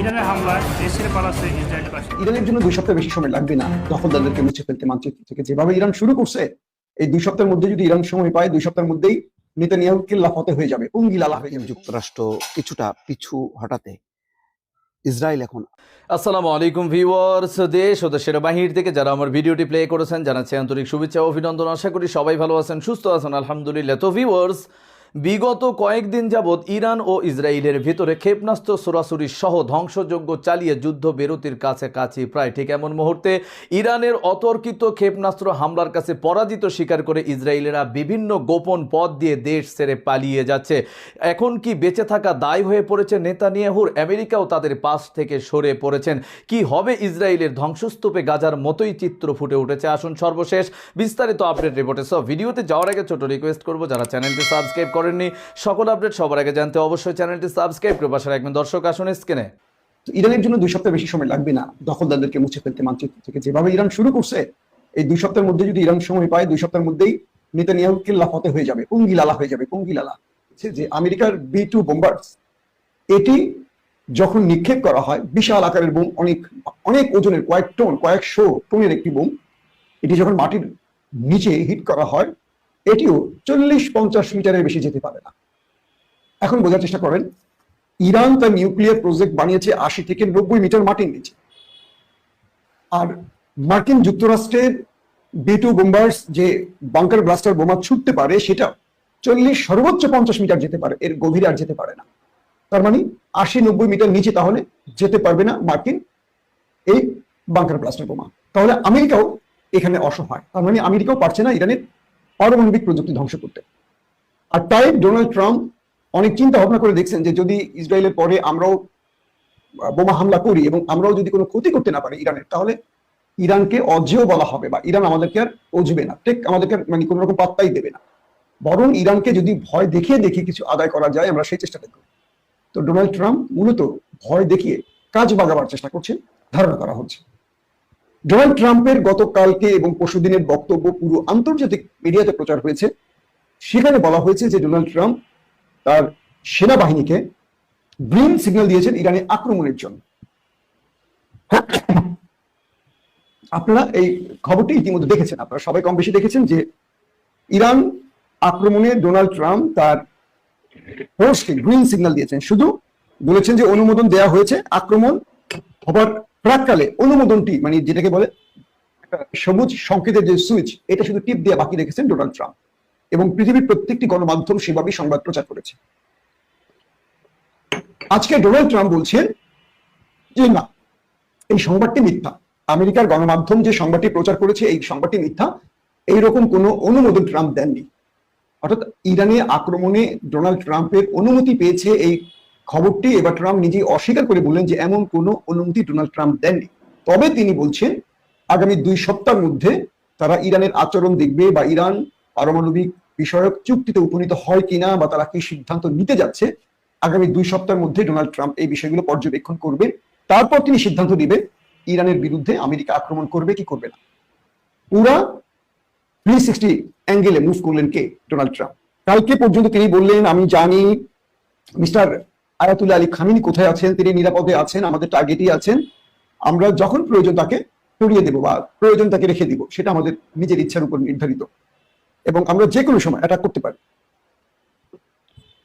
ইরানের হামলায় দেশ ছেড়ে পালাচ্ছে ইসরায়েলি বাসিন্দা ইরানের জন্য দুই সপ্তাহ বেশি সময় লাগবে না। দখলদারদেরকে মুছে ফেলতে মানচিত্র থেকে। যেভাবে ইরান শুরু করছে এই দুই সপ্তাহের মধ্যে যদি ইরান সময় পায় দুই সপ্তাহের মধ্যেই নেতানিয়াহু কিল্লা ফতে হয়ে যাবে উঙ্গিলালা হয়ে যাবে। যুক্তরাষ্ট্র কিছুটা পিছু হটাতে ইসরায়েল এখন আসসালামু আলাইকুম ভিউয়ার্স দেশ ও দেশের বাহির থেকে যারা আমার ভিডিওটি প্লে করেছেন জানাচ্ছি আন্তরিক শুভেচ্ছা ও অভিনন্দন। আশা করি সবাই ভালো আছেন সুস্থ আছেন আলহামদুলিল্লাহ। তো ভিউয়ার্স বিগত কয়েকদিন যাবৎ ইরান ও ইসরায়েলের ভিতরে ক্ষেপণাস্ত্র সরাসরি সহ ধ্বংসযজ্ঞ চালিয়ে যুদ্ধ বিরতির কাছে কাছাকাছি। প্রায় ঠিক এমন মুহূর্তে ইরানের অতর্কিত ক্ষেপণাস্ত্র হামলার কাছে পরাজিত স্বীকার করে ইসরায়েলেরা বিভিন্ন গোপন পথ দিয়ে দেশ ছেড়ে পালিয়ে যাচ্ছে। এখন কি বেঁচে থাকা দায় হয়ে পড়েছে নেতানিয়াহুর? আমেরিকাও তাদের পাশ থেকে সরে পড়েছেন। কি হবে ইসরায়েলের ধ্বংসস্তূপে গাজার মতোই চিত্র ফুটে উঠেছে? আসুন সর্বশেষ বিস্তারিত আপডেট রিপোর্টে। সব ভিডিওতে যাওয়ার আগে ছোট রিকোয়েস্ট করব, যারা চ্যানেলটি সাবস্ক্রাইব করেননি। সকল আপডেট সবার আগে জানতে অবশ্যই চ্যানেলটি সাবস্ক্রাইব করে পাশে রাখবেন। দর্শক, আসুন স্ক্রিনে। ইরানের জন্য দুই সপ্তাহ বেশি সময় লাগবে না। দখলদারদেরকে মুছে ফেলতে মানচিত্র থেকে যেভাবে ইরান শুরু করছে, এই দুই সপ্তাহের মধ্যে যদি ইরান সময় পায়, দুই সপ্তাহের মধ্যেই নেতানিয়াহু কিল্লা ফতে হয়ে যাবে উঙ্গিলালা হয়ে যাবে উঙ্গিলালা যে আমেরিকার বি টু বোম্বার্স এটি যখন নিক্ষেপ করা হয়, বিশাল আকারের বোম, অনেক অনেক ওজনের কয়েক টন, কয়েকশো টনের একটি বোম, এটি যখন মাটির নিচে হিট করা হয় এটিও চল্লিশ পঞ্চাশ মিটারের বেশি যেতে পারে না। এখন বোঝার চেষ্টা করেন, ইরান তার নিউক্লিয়ার প্রজেক্ট বানিয়েছে আশি থেকে নব্বই মিটার মাটির নিচে। আর মার্কিন যুক্তরাষ্ট্রের বেটু বোম্বার্স যে বাংকার ব্লাস্টার বোমা ছুটতে পারে, সেটা চল্লিশ সর্বোচ্চ পঞ্চাশ মিটার যেতে পারে, এর গভীরে আর যেতে পারে না। তার মানে আশি নব্বই মিটার নিচে তাহলে যেতে পারবে না মার্কিন এই বাংকার ব্লাস্টার বোমা। তাহলে আমেরিকাও এখানে অসহায়। তার মানে আমেরিকাও পারছে না ইরানের পারমাণবিক প্রযুক্তি ধ্বংস করতে। আর তাই ডোনাল্ড ট্রাম্প অনেক চিন্তা ভাবনা করে দেখছেন যে যদি ইসরায়েলের পরে আমরাও বোমা হামলা করি এবং আমরাও যদি কোনো ক্ষতি করতে না পারি ইরানের, তাহলে ইরানকে অজেয় বলা হবে বা ইরান আমাদেরকে আর অজবে না। টেক আমাদেরকে মানে কোনো রকম পাত্তাই দেবে না। বরং ইরানকে যদি ভয় দেখিয়ে দেখিয়ে কিছু আদায় করা যায়, আমরা সেই চেষ্টাটা করি। তো ডোনাল্ড ট্রাম্প মূলত ভয় দেখিয়ে কাজ বাগাবার চেষ্টা করছেন, ধারণা করা হচ্ছে। ডোনাল্ড ট্রাম্পের গতকালকে এবং পরশুদিনের বক্তব্য পুরো আন্তর্জাতিক মিডিয়াতে প্রচার হয়েছে। সেখানে বলা হয়েছে যে ডোনাল্ড ট্রাম্প তার সেনাবাহিনীকে গ্রিন সিগন্যাল দিয়েছেন ইরানে আক্রমণের জন্য। আপনারা এই খবরটি ইতিমধ্যে দেখেছেন। আপনারা সবাই কম বেশি দেখেছেন যে ইরান আক্রমণে ডোনাল্ড ট্রাম্প তার ফোর্সকে গ্রিন সিগন্যাল দিয়েছেন। শুধু বলেছেন যে অনুমোদন দেয়া হয়েছে আক্রমণ হবার প্রাককালে অনুমোদনটি মানে যেটাকে বলে সবুজ সংকেতের যে সুইচ, এটা শুধু টিপ দিয়ে বাকি রেখেছেন ডোনাল্ড ট্রাম্প। এবং পৃথিবীর প্রত্যেকটি গণমাধ্যম সেভাবেই সংবাদ প্রচার করেছে। আজকে ডোনাল্ড ট্রাম্প বলছেন যে, না, এই সংবাদটি মিথ্যা। আমেরিকার গণমাধ্যম যে সংবাদটি প্রচার করেছে, এই সংবাদটি মিথ্যা। এইরকম কোনো অনুমোদন ট্রাম্প দেননি। অর্থাৎ ইরানে আক্রমণে ডোনাল্ড ট্রাম্পের অনুমতি পেয়েছে এই খবরটি এবার ট্রাম্প নিজেই অস্বীকার করে বললেন যে এমন কোনো অনুমতি ডোনাল্ড ট্রাম্প দেননি। তবে তিনি বলছেন, আগামী দুই সপ্তাহের মধ্যে তারা ইরানের আচরণ দেখবে বা ইরান পারমাণবিক বিষয়ক চুক্তিতে উপনীত হয় কিনা বা তারা কি সিদ্ধান্ত নিতে যাচ্ছে, আগামী দুই সপ্তাহের মধ্যে ডোনাল্ড ট্রাম্প এই বিষয়গুলো পর্যবেক্ষণ করবে তারপর তিনি সিদ্ধান্ত দিবেন ইরানের বিরুদ্ধে আমেরিকা আক্রমণ করবে কি করবে না। পুরা থ্রি সিক্সটি অ্যাঙ্গেলে মুভ করলেন কে ডোনাল্ড ট্রাম্প? কালকে পর্যন্ত তিনি বললেন, আমি জানি, মিস্টার আয়াতুল্লাহ আলী খামিনি কোথায় আছেন? তিনি নিরাপদে আছেন, আমাদের টার্গেটই আছেন। আমরা যখন প্রয়োজন তাকে সরিয়ে দেব বা প্রয়োজন তাকে রেখে দিব, সেটা আমাদের নিজের ইচ্ছার উপর নির্ধারিত। এবং আমরা যে কোনো সময় অ্যাটাক করতে পারি।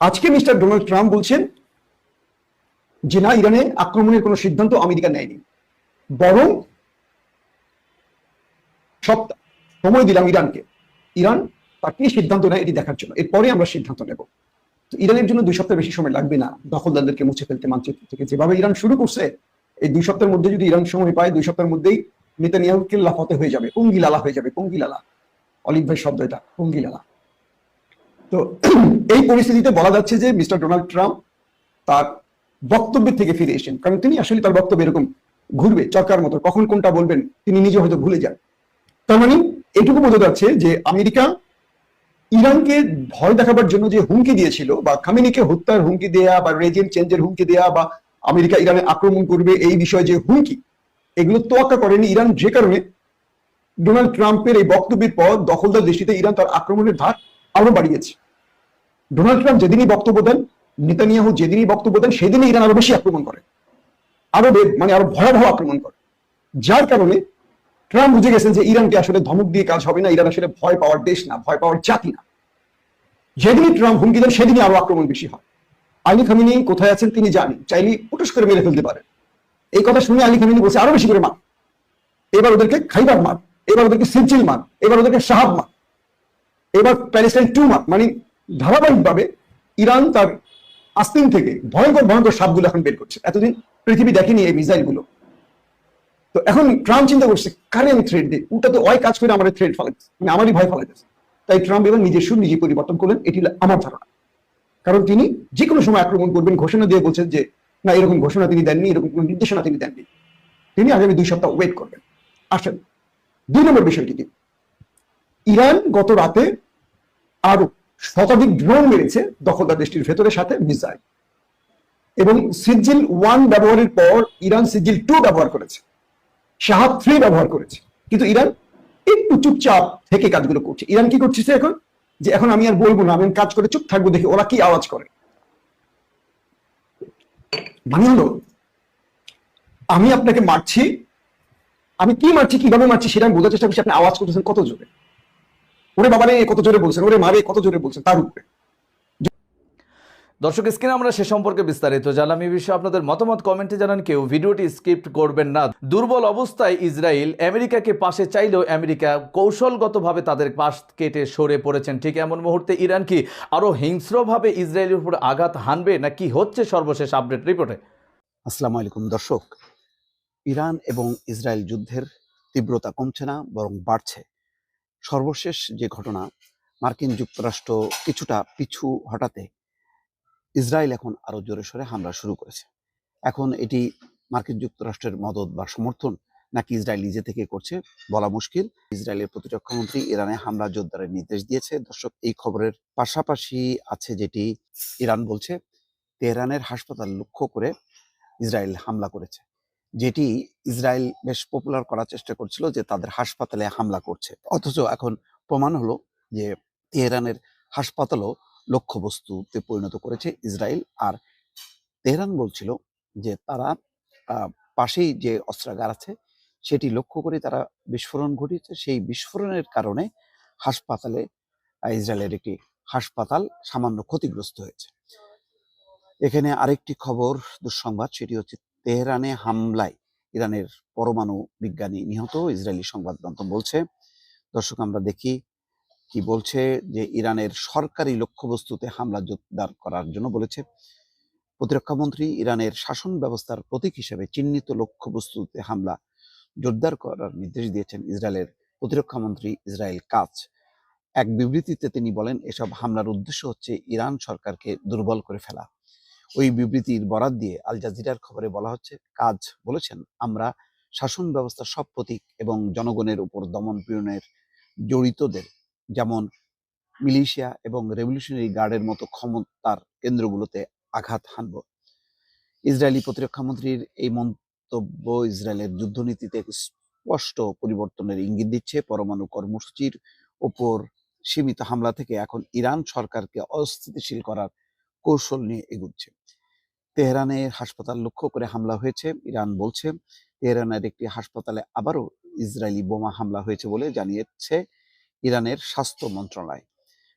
আজকে মিস্টার ডোনাল্ড ট্রাম্প বলছেন যে, না, ইরানে আক্রমণের কোনো সিদ্ধান্ত আমেরিকা নেয়নি। বরং সপ্তাহ সময় দিলাম ইরানকে। ইরান তার কি সিদ্ধান্ত নেয় এটি দেখার জন্য। এরপরে আমরা সিদ্ধান্ত নেব। ইরানের জন্য দুই সপ্তাহ বেশি সময় লাগবে না দখলদারদেরকে মুছে ফেলতে মানচিত্র থেকে। যেভাবে ইরান শুরু করছে, এই দুই সপ্তাহের মধ্যে যদি ইরান সময় পায়, দুই সপ্তাহের মধ্যেই নেতানিয়াহু কিল্লা ফতে হয়ে যাবে, পুঙ্গিলালা হয়ে যাবে, পুঙ্গিলালা। অলিভ ভাই শব্দ এটা, পুঙ্গিলালা। তো এই পরিস্থিতিতে বলা যাচ্ছে যে মিস্টার ডোনাল্ড ট্রাম্প তার বক্তব্যের থেকে ফিরে এসেছেন। কারণ তিনি আসলে তার বক্তব্য এরকম ঘুরবে, চরকার মতো। কখন কোনটা বলবেন, তিনি নিজে হয়তো ভুলে যান। তার মানে এটুকু বোঝা যাচ্ছে যে আমেরিকা ইরানকে ভয় দেখাবার জন্য যে হুমকি দিয়েছিল, বা খামিনিকে হত্যার হুমকি দেয়া, বা রেজিম চেঞ্জের হুমকি দেয়া, বা আমেরিকা ইরানে আক্রমণ করবে, এই বিষয়ে যে হুমকি, এগুলো তোয়াক্কা করেনি ইরান যে কারণে। ডোনাল্ড ট্রাম্পের এই বক্তব্যের পর দখলদার দৃষ্টিতে ইরান তার আক্রমণের ধার আরও বাড়িয়েছে। ডোনাল্ড ট্রাম্প যেদিনই বক্তব্য দেন, নেতানিয়াহু যেদিনই বক্তব্য দেন, সেদিনই ইরান আরও বেশি আক্রমণ করে। আরও মানে আরও ভয়াবহ আক্রমণ করে। যার কারণে ট্রাম্প বুঝে গেছেন যে ইরানকে আসলে ধমক দিয়ে কাজ হবে না, ইরান আসলে ভয় পাওয়ার দেশ না, ভয় পাওয়ার জাতি না। যেদিনই ট্রাম্প হুমকি দেন, সেদিনই আরও আক্রমণ বেশি হয়। আলী খামিনী কোথায় আছেন তিনি জানেন চাইলে পুটুস করে মেরে ফেলতে পারেন। এই কথা শুনে আলী খামিনী বলছে, আরও বেশি করে মার। এবার ওদেরকে খাইবার মার, এবার ওদেরকে সিজিল মার, এবার ওদেরকে সাহাব মার। এবার প্যালেস্টাইন টু মার। মানে ধারাবাহিকভাবে ইরান তার আস্তিন থেকে ভয়ঙ্কর ভয়ঙ্কর সাপগুলো এখন বের করছে। এতদিন পৃথিবী দেখেনি এই মিসাইলগুলো তো এখন ট্রাম্প চিন্তা করছে, কারে আমি থ্রেড দিই? উল্টা তো ওই কাজ করে আমার থ্রেড ফেলাইতেছে মানে আমারই ভয় ফেলাইতেছে। তাই ট্রাম্প এবার নিজের সুর নিজে পরিবর্তন করলেন, এটি আমার ধারণা। কারণ তিনি যে কোনো সময় আক্রমণ করবেন, ঘোষণা দিয়ে বলছেন যে, না, এরকম ঘোষণা তিনি দেননি, এরকম কোনো নির্দেশনা তিনি দেননি। তিনি আগামী দুই সপ্তাহ ওয়েট করবেন। আসেন, দুই নম্বর বিষয়টি কি? ইরান গত রাতে আরও শতাধিক ড্রোন মেরেছে দখলদার দেশটির ভেতরের সাথে মিসাইল। এবং সিজিল ওয়ান ব্যবহারের পর ইরান সিজিল টু ব্যবহার করেছে। শাহাব থ্রি ব্যবহার করেছে। কিন্তু ইরান একটু চুপচাপ থেকে কাজগুলো করছে। ইরান কি করছে এখন? যে এখন আমি আর বলব না, আমি কাজ করে চুপ থাকব, দেখি ওরা কি আওয়াজ করে। মানে হলো, আমি আপনাকে মারছি, আমি কি মারছি, কীভাবে মারছি সেটা আমি বোঝার চেষ্টা করছি, আপনি আওয়াজ করতেছেন কত জোরে। ওরে বাবারে, কত জোরে বলছেন, ওরে মারে, কত জোরে বলছেন, তার উপরে। দর্শক, স্ক্রিনে আমরা সে সম্পর্কে বিস্তারিত জানলাম। এই বিষয়ে আপনাদের মতামত কমেন্টে জানান কেউ। ভিডিওটি স্কিপ করবেন না। দুর্বল অবস্থায় ইসরায়েল আমেরিকাকে পাশে চাইলেও আমেরিকা কৌশলগতভাবে তাদের পাশ কেটে সরে পড়েছেন। ঠিক এমন মুহূর্তে ইরান কি আরও হিংস্রভাবে ইসরায়েলের উপর আঘাত হানবে না কি হচ্ছে সর্বশেষ আপডেট রিপোর্টে? আসসালামু আলাইকুম দর্শক, ইরান এবং ইসরায়েল যুদ্ধের তীব্রতা কমছে না, বরং বাড়ছে। সর্বশেষ যে ঘটনা, মার্কিন যুক্তরাষ্ট্র কিছুটা পিছু হটাতে ইসরায়েল এখন আরও জোরে সোরে হামলা শুরু করেছে। এখন এটি মার্কিন যুক্তরাষ্ট্রের মদত বা সমর্থন নাকি ইসরায়েল নিজে থেকে করছে বলা মুশকিল। ইসরায়েলের প্রতিরক্ষা মন্ত্রী ইরানে হামলা জোরদারের নির্দেশ দিয়েছে। দর্শক, এই খবরের পাশাপাশি আছে যেটি ইরান বলছে, তেহরানের হাসপাতাল লক্ষ্য করে ইসরায়েল হামলা করেছে, যেটি ইসরায়েল বেশ পপুলার করার চেষ্টা করছিল যে তাদের হাসপাতালে হামলা করছে। অথচ এখন প্রমাণ হলো যে তেহরানের হাসপাতালও লক্ষ্যবস্তুতে পরিণত করেছে ইসরায়েল। আর তেহরান বলছিল যে তারা পাশেই যে অস্ত্রাগার আছে, সেটি লক্ষ্য করে তারা বিস্ফোরণ ঘটিয়েছে। সেই বিস্ফোরণের কারণে হাসপাতালে ইসরায়েলের একটি হাসপাতাল সামান্য ক্ষতিগ্রস্ত হয়েছে। এখানে আরেকটি খবর দুঃসংবাদ, সেটি হচ্ছে তেহরানে হামলায় ইরানের পরমাণু বিজ্ঞানী নিহত। ইসরায়েলি সংবাদ মাধ্যম বলছে, দর্শক আমরা দেখি কি বলছে? যে ইরানের সরকারি লক্ষ্যবস্তুতে হামলা জোরদার করার জন্য বলেছে। প্রতিরক্ষা মন্ত্রী ইরানের শাসন ব্যবস্থার প্রতীক হিসেবে চিহ্নিত লক্ষ্যবস্তুতে হামলা জোরদার করার নির্দেশ দিয়েছেন ইসরায়েলের প্রতিরক্ষা মন্ত্রী ইসরায়েল কাজ। এক বিবৃতিতে তিনি বলেন, এসব হামলার উদ্দেশ্য হচ্ছে ইরান সরকারকে দুর্বল করে ফেলা। ওই বিবৃতির বরাত দিয়ে আল জাজিরার খবরে বলা হচ্ছে, কাজ বলেছেন, আমরা শাসন ব্যবস্থার সব প্রতীক এবং জনগণের উপর দমন পীড়নের জড়িতদের যেমন মিলিশিয়া এবং রেভলিউশনারি গার্ডের মতো ক্ষমতার কেন্দ্রগুলোতে আঘাত হানব। ইসরায়েলি প্রতিরক্ষা মন্ত্রীর এই মন্তব্য ইসরায়েলের যুদ্ধনীতিতে স্পষ্ট পরিবর্তনের ইঙ্গিত দিচ্ছে। পরমাণু কর্মসূচির ওপর সীমিত হামলা থেকে এখন ইরান সরকারকে অস্থিতিশীল করার কৌশল নিয়ে এগুচ্ছে। তেহরানের হাসপাতাল লক্ষ্য করে হামলা হয়েছে, ইরান বলছে। তেহরানের একটি হাসপাতালে আবারও ইসরায়েলি বোমা হামলা হয়েছে বলে জানিয়েছে ইরানের স্বাস্থ্য মন্ত্রণালয়।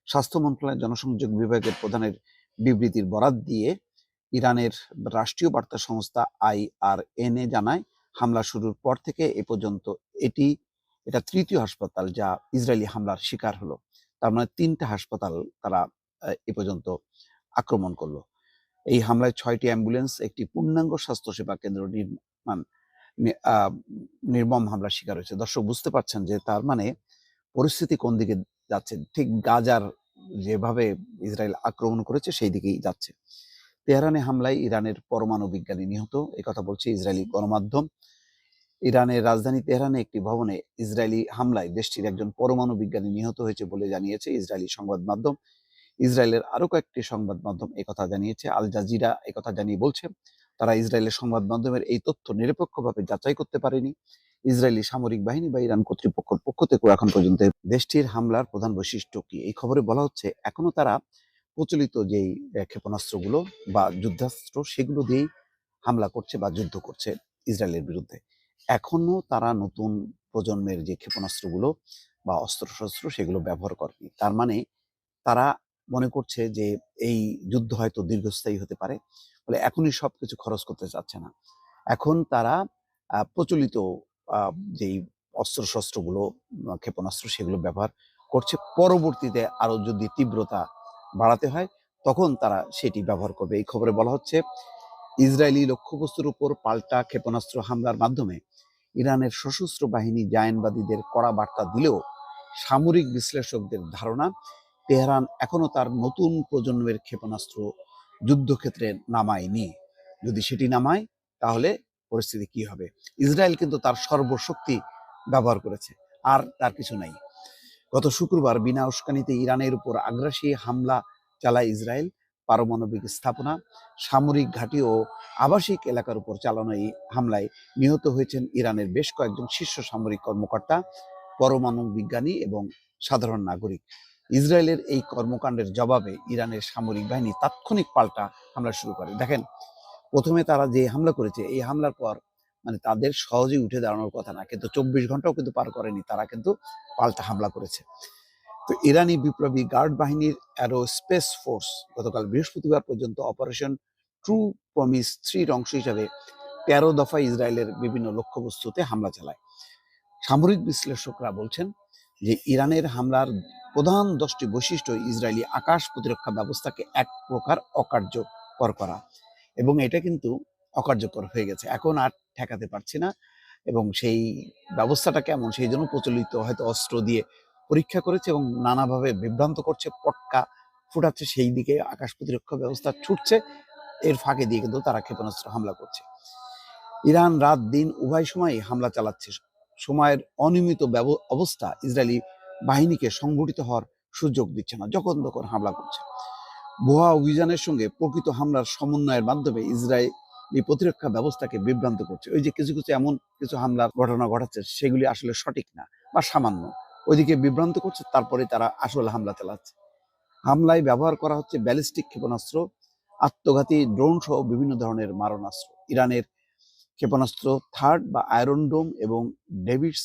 স্বাস্থ্য মন্ত্রণালয়ের জনসংযোগ বিভাগের প্রধানের বিবৃতির বরাত দিয়ে ইরানের রাষ্ট্রীয় বার্তা সংস্থা আইআরএনএ জানায়, হামলা শুরুর পর থেকে এ পর্যন্ত এটি, এটা তৃতীয় হাসপাতাল যা ইসরায়েলি হামলার শিকার হলো। তার মানে তিনটা হাসপাতাল তারা এ পর্যন্ত আক্রমণ করল। এই হামলায় ছয়টি অ্যাম্বুলেন্স, একটি পূর্ণাঙ্গ স্বাস্থ্যসেবা কেন্দ্র নির্মাণ নির্মম হামলার শিকার হয়েছে। দর্শক, বুঝতে পারছেন যে তার মানে পরিস্থিতি কোন দিকে যাচ্ছে? ঠিক গাজার যেভাবে ইসরায়েল আক্রমণ করেছে, সেই দিকেই যাচ্ছে। তেহরানে হামলায় ইরানের পরমাণু বিজ্ঞানী নিহত। কথা বলছে ইসরায়েলি গণমাধ্যম। ইরানের রাজধানী তেহরানে একটি ভবনে ইসরায়েলি হামলায় দেশটির একজন পরমাণু বিজ্ঞানী নিহত হয়েছে বলে জানিয়েছে ইসরায়েলি সংবাদ মাধ্যম। ইসরায়েলের আরও কয়েকটি সংবাদ মাধ্যম একথা জানিয়েছে। আল জাজিরা একথা জানিয়ে বলছে, তারা ইসরায়েলের সংবাদ মাধ্যমের এই তথ্য নিরপেক্ষভাবে যাচাই করতে পারেনি। ইসরায়েলি সামরিক বাহিনী বা ইরান কর্তৃপক্ষের পক্ষ থেকেও এখন পর্যন্ত দেশটির হামলার প্রধান বৈশিষ্ট্য কি? এই খবরে বলা হচ্ছে, এখনও তারা প্রচলিত যেই ক্ষেপণাস্ত্রগুলো বা যুদ্ধাস্ত্র সেগুলো দিয়েই হামলা করছে বা যুদ্ধ করছে ইসরায়েলের বিরুদ্ধে। এখনও তারা নতুন প্রজন্মের যে ক্ষেপণাস্ত্রগুলো বা অস্ত্রশস্ত্র সেগুলো ব্যবহার করেনি। তার মানে তারা মনে করছে যে এই যুদ্ধ হয়তো দীর্ঘস্থায়ী হতে পারে, ফলে এখনই সবকিছু খরচ করতে চাচ্ছে না। এখন তারা প্রচলিত যেই অস্ত্রশস্ত্রগুলো ক্ষেপণাস্ত্র সেগুলো ব্যবহার করছে, পরবর্তীতে আরও যদি তীব্রতা বাড়াতে হয়, তখন তারা সেটি ব্যবহার করবে। এই খবরে বলা হচ্ছে ইসরায়েলি লক্ষ্যবস্তুর উপর পাল্টা ক্ষেপণাস্ত্র হামলার মাধ্যমে ইরানের সশস্ত্র বাহিনী জায়নবাদীদের কড়া বার্তা দিলেও সামরিক বিশ্লেষকদের ধারণা, তেহরান এখনও তার নতুন প্রজন্মের ক্ষেপণাস্ত্র যুদ্ধক্ষেত্রে নামায়নি। যদি সেটি নামায়, তাহলে পরিস্থিতি কি হবে? ইসরায়েল কিন্তু তার সর্বশক্তি ব্যবহার করেছে, আর তার কিছু নাই। গত শুক্রবার বিনা উস্কানিতে ইরানের উপর আগ্রাসী হামলা চালায় ইসরায়েল। পারমাণবিক স্থাপনা, সামরিক ঘাঁটি ও আবাসিক এলাকার উপর চালানো এই হামলায় নিহত হয়েছেন ইরানের বেশ কয়েকজন শীর্ষ সামরিক কর্মকর্তা, পরমাণু বিজ্ঞানী এবং সাধারণ নাগরিক। ইসরায়েলের এই কর্মকাণ্ডের জবাবে ইরানের সামরিক বাহিনী তাৎক্ষণিক পাল্টা হামলা শুরু করে। দেখেন প্রথমে তারা যে হামলা করেছে, এই হামলার পর মানে তাদের সহজেই উঠে দাঁড়ানোর কথা না, কিন্তু চব্বিশ ঘন্টাও কিন্তু পার করেনি, তারা কিন্তু পাল্টা হামলা করেছে। তো ইরানি বিপ্লবী গার্ড বাহিনীর অ্যারোস্পেস ফোর্স গতকাল বৃহস্পতিবার পর্যন্ত অপারেশন ট্রু প্রমিস থ্রির অংশ হিসাবে তেরো দফা ইসরায়েলের বিভিন্ন লক্ষ্যবস্তুতে হামলা চালায়। সামরিক বিশ্লেষকরা বলছেন যে ইরানের হামলার প্রধান দশটি বৈশিষ্ট্য ইসরায়েলি আকাশ প্রতিরক্ষা ব্যবস্থাকে এক প্রকার অকার্যকর করা। এবং এটা কিন্তু অকার্যকর হয়ে গেছে। এখন আর ঠেকাতে পারছে না এবং সেই ব্যবস্থাটা কেমন? সেই জন্য প্রচলিত হয়তো অস্ত্র দিয়ে পরীক্ষা করেছে এবং নানাভাবে বিভ্রান্ত করছে, পটকা ফুটাচ্ছে, সেই দিকে আকাশ প্রতিরক্ষা ব্যবস্থা ছুটছে। এর ফাঁকে দিয়ে কিন্তু তারা ক্ষেপণাস্ত্র হামলা করছে। ইরান রাত দিন উভয় সময়ই হামলা চালাচ্ছে। সময়ের অনিয়মিত অবস্থা ইসরায়েলি বাহিনীকে সংগঠিত হওয়ার সুযোগ দিচ্ছে না। যখন তখন হামলা করছে। ভুয়া অভিযানের সঙ্গে প্রকৃত হামলার সমন্বয়ের মাধ্যমে ইসরায়েলি প্রতিরক্ষা ব্যবস্থাকে বিভ্রান্ত করছে। ওই যে কিছু কিছু এমন কিছু হামলার ঘটনা ঘটাচ্ছে, সেগুলি আসলে সঠিক না বা সামান্য। ওইদিকে বিভ্রান্ত করছে, তারপরে তারা আসল হামলা চালাচ্ছে। হামলায় ব্যবহার করা হচ্ছে ব্যালিস্টিক ক্ষেপণাস্ত্র, আত্মঘাতী ড্রোন সহ বিভিন্ন ধরনের মারণাস্ত্র। ইরানের ক্ষেপণাস্ত্র থার্ড বা আয়রন ডোম এবং ডেভিড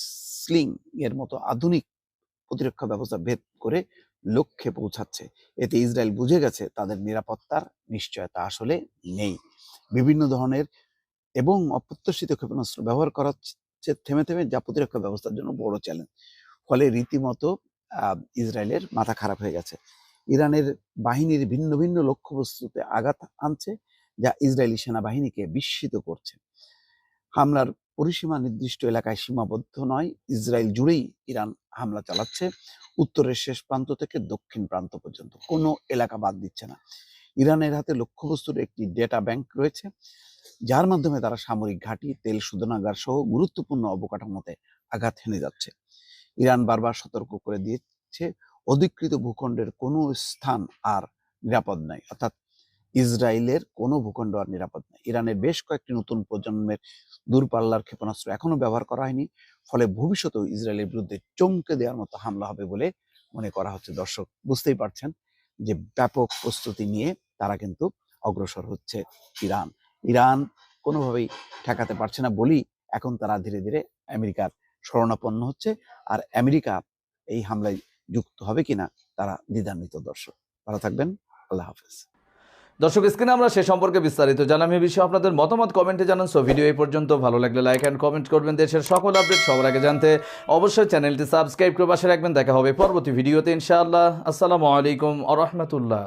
স্লিং এর মতো আধুনিক প্রতিরক্ষা ব্যবস্থা ভেদ করে লক্ষ্যে পৌঁছাচ্ছে। এতে ইসরায়েল বুঝে গেছে তাদের নিরাপত্তার নিশ্চয়তা আসলে নেই। বিভিন্ন ধরনের এবং অপ্রত্যাশিত ক্ষেপণাস্ত্র ব্যবহার করা হচ্ছে থেমে থেমে যা প্রতিরক্ষা ব্যবস্থার জন্য বড় চ্যালেঞ্জ। ফলে রীতিমতো ইসরায়েলের মাথা খারাপ হয়ে গেছে। ইরানের বাহিনীর ভিন্ন ভিন্ন লক্ষ্যবস্তুতে আঘাত আনছে, যা ইসরায়েলি সেনাবাহিনীকে বিস্মিত করছে। হামলার পরিসীমা নির্দিষ্ট এলাকায় সীমাবদ্ধ নয়। ইসরায়েল জুড়েই ইরান হামলা চালাচ্ছে। উত্তরের শেষ প্রান্ত থেকে দক্ষিণ প্রান্ত পর্যন্ত। কোনো এলাকা বাদ দিচ্ছে না। ইরানের হাতে লক্ষ্যবস্তুর একটি ডেটা ব্যাংক রয়েছে। যার মাধ্যমে তারা সামরিক ঘাঁটি, তেল শোধনাগার সহ গুরুত্বপূর্ণ অবকাঠামোতে আঘাত হেনে যাচ্ছে। ইরান বারবার সতর্ক করে দিয়েছে। অধিকৃত ভূখণ্ডের কোনো স্থান আর নিরাপদ নয় অর্থাৎ ইসরায়েলের কোনো ভূখণ্ড আর নিরাপদ নয় ইরানের বেশ কয়েকটি নতুন প্রজন্মের দূরপাল্লার ক্ষেপণাস্ত্র এখনও ব্যবহার করা হয়নি। ফলে ভবিষ্যতেও ইসরায়েলের বিরুদ্ধে চমকে দেওয়ার মতো হামলা হবে বলে মনে করা হচ্ছে। দর্শক, বুঝতেই পারছেন যে ব্যাপক প্রস্তুতি নিয়ে তারা কিন্তু অগ্রসর হচ্ছে ইরান। ইরান কোনোভাবেই ঠেকাতে পারছে না বলেই এখন তারা ধীরে ধীরে আমেরিকার শরণাপন্ন হচ্ছে আর আমেরিকা এই হামলায় যুক্ত হবে কিনা তারা দ্বিধান্বিত। দর্শক, ভালো থাকবেন। আল্লাহ হাফেজ। দর্শক স্ক্রিনে আমরা সে সম্পর্কে বিস্তারিত জানাম এই বিষয়ে আপনাদের মতামত কমেন্টে জানান। সো ভিডিও এই পর্যন্ত ভালো লাগলে লাইক অ্যান্ড কমেন্ট করবেন। দেশের সকল আপডেট সবার আগে জানতে অবশ্যই চ্যানেলটি সাবস্ক্রাইব করে পাশে রাখবেন। দেখা হবে পরবর্তী ভিডিওতে ইনশাআল্লাহ। আসসালামু আলাইকুম আ রহমতুল্লাহ।